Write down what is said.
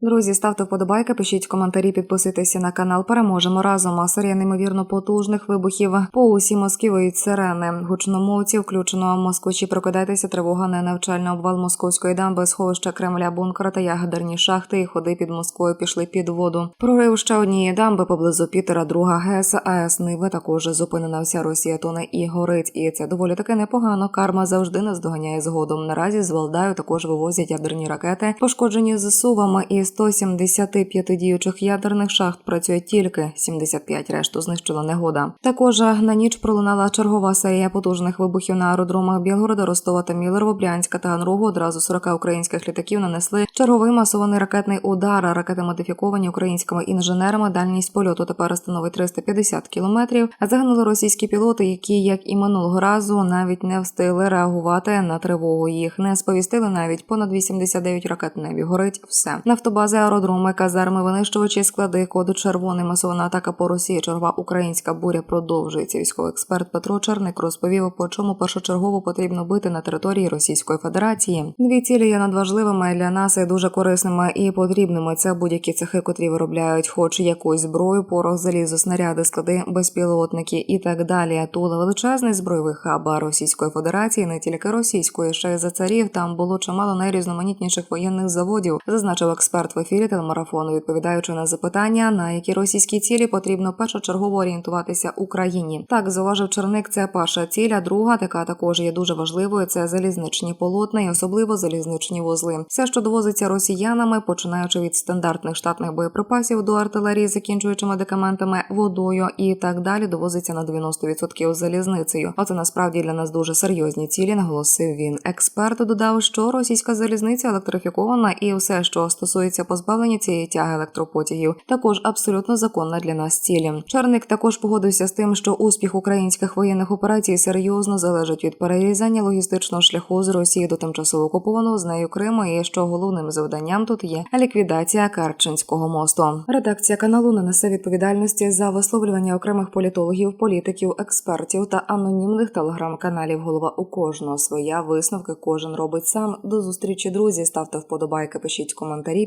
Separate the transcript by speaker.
Speaker 1: Друзі, ставте вподобайки, пишіть коментарі, підписуйтеся на канал. Переможемо разом. А серія неймовірно потужних вибухів по усій Москві виють сирени. Гучномовці включено москвичі. Прокидайтеся, тривога не навчальний обвал московської дамби, сховища Кремля, бункера та ягодерні шахти і ходи під Москвою пішли під воду. Прорив ще однієї дамби поблизу Пітера, друга ГЕС, АЕС Ниви також зупинена вся Росія тоне і горить. І це доволі таки непогано. Карма завжди нас доганяє згодом. Наразі з Валдаю також вивозять ядерні ракети, пошкоджені ЗСУвами і 175 діючих ядерних шахт працює тільки 75 решту знищила негода. Також на ніч пролунала чергова серія потужних вибухів на аеродромах Білгорода, Ростова та Мілерово, Брянська та Ганрогу. Одразу 40 українських літаків нанесли черговий масований ракетний удар. Ракети модифіковані українськими інженерами. Дальність польоту тепер становить 350 кілометрів. Загинули російські пілоти, які, як і минулого разу, навіть не встигли реагувати на тривогу. Їх не сповістили навіть понад 89 ракет небі. Горить все. Нафтобази, аеродроми, казарми, винищувачі, склади, коду червоний, масована атака по Росії. Чергова українська буря продовжується. Військовий експерт Петро Черник розповів, по чому першочергово потрібно бити на території Російської Федерації. Дві цілі є надважливими для нас і дуже корисними і потрібними. Це будь-які цехи, котрі виробляють, хоч якусь зброю, порох, залізо, снаряди, склади, безпілотники і так далі. Тула величезний збройовий хаб Російської Федерації, не тільки російської, ще й за царів. Там було чимало найрізноманітніших воєнних заводів, зазначив експерт в ефірі телемарафону, відповідаючи на запитання, на які російські цілі потрібно першочергово орієнтуватися Україні. Так зауважив Черник. Це перша ціль, а друга така також є дуже важливою. Це залізничні полотна і особливо залізничні вузли. Все, що довозиться росіянами, починаючи від стандартних штатних боєприпасів до артилерії, закінчуючи медикаментами, водою і так далі, довозиться на 90% залізницею. Оце насправді для нас дуже серйозні цілі, наголосив він. Експерт додав, що російська залізниця електрифікована, і все, що стосується позбавлення цієї тяги електропотягів, також абсолютно законна для нас цілі. Черник також погодився з тим, що успіх українських воєнних операцій серйозно залежить від перерізання логістичного шляху з Росії до тимчасово окупованого з нею Криму, і що головним завданням тут є ліквідація Керченського мосту. Редакція каналу не несе відповідальності за висловлювання окремих політологів, політиків, експертів та анонімних телеграм-каналів. Голова у кожного своя висновки кожен робить сам. До зустрічі, друзі. Ставте вподобайки, пишіть коментарі,